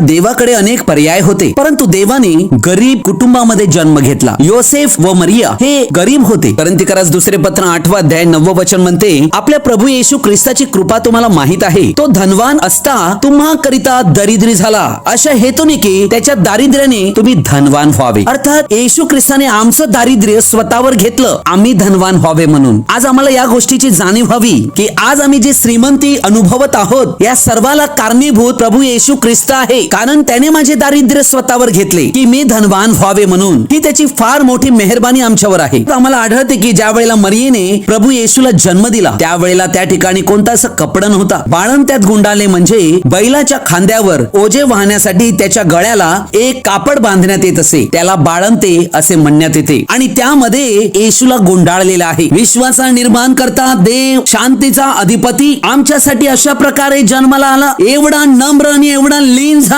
देवाकडे अनेक पर्याय होते परंतु देवाने गरीब कुटुंबामध्ये जन्म घेतला. योसेफ व मरिया हे गरीब होते. करंतिकरास दुसरे पत्र आठवा अध्याय नववं वचन म्हणते आपल्या प्रभू येशू ख्रिस्ताची कृपा तुम्हाला माहीत आहे. तो धनवान असता तुम्हा करिता दरिद्री झाला. अशा हेतूने की त्याच्या दारिद्र्याने तुम्ही धनवान व्हावे. अर्थात येशू ख्रिस्ताने आमचं दारिद्र्य स्वतःवर घेतलं. आम्ही धनवान व्हावे म्हणून. आज आम्हाला या गोष्टीची जाणीव हवी की आज आम्ही जे श्रीमंती अनुभवत आहोत या सर्वाला कारणीभूत प्रभू येशू ख्रिस्त आहे. कारण त्याने माझे दारिद्र्य स्वतःवर घेतले की मी धनवान व्हावे म्हणून. ही त्याची फार मोठी मेहरबानी आमच्यावर आहे. आम्हाला आढळते की ज्या वेळेला मरियेने प्रभू येशूला जन्म दिला त्यावेळेला त्या ठिकाणी कोणता असं कपडा नव्हता. बाळण त्यात गुंडाळले म्हणजे बैलाच्या खांद्यावर ओझे वाहण्यासाठी त्याच्या गळ्याला एक कापड बांधण्यात येत असे. त्याला बाळंते असे म्हणण्यात येते. आणि त्यामध्ये येशूला गुंडाळलेला आहे. विश्वाचा निर्माण करता देव शांतीचा अधिपती आमच्यासाठी अशा प्रकारे जन्माला आला. एवढा नम्र आणि एवढा लीन झाला.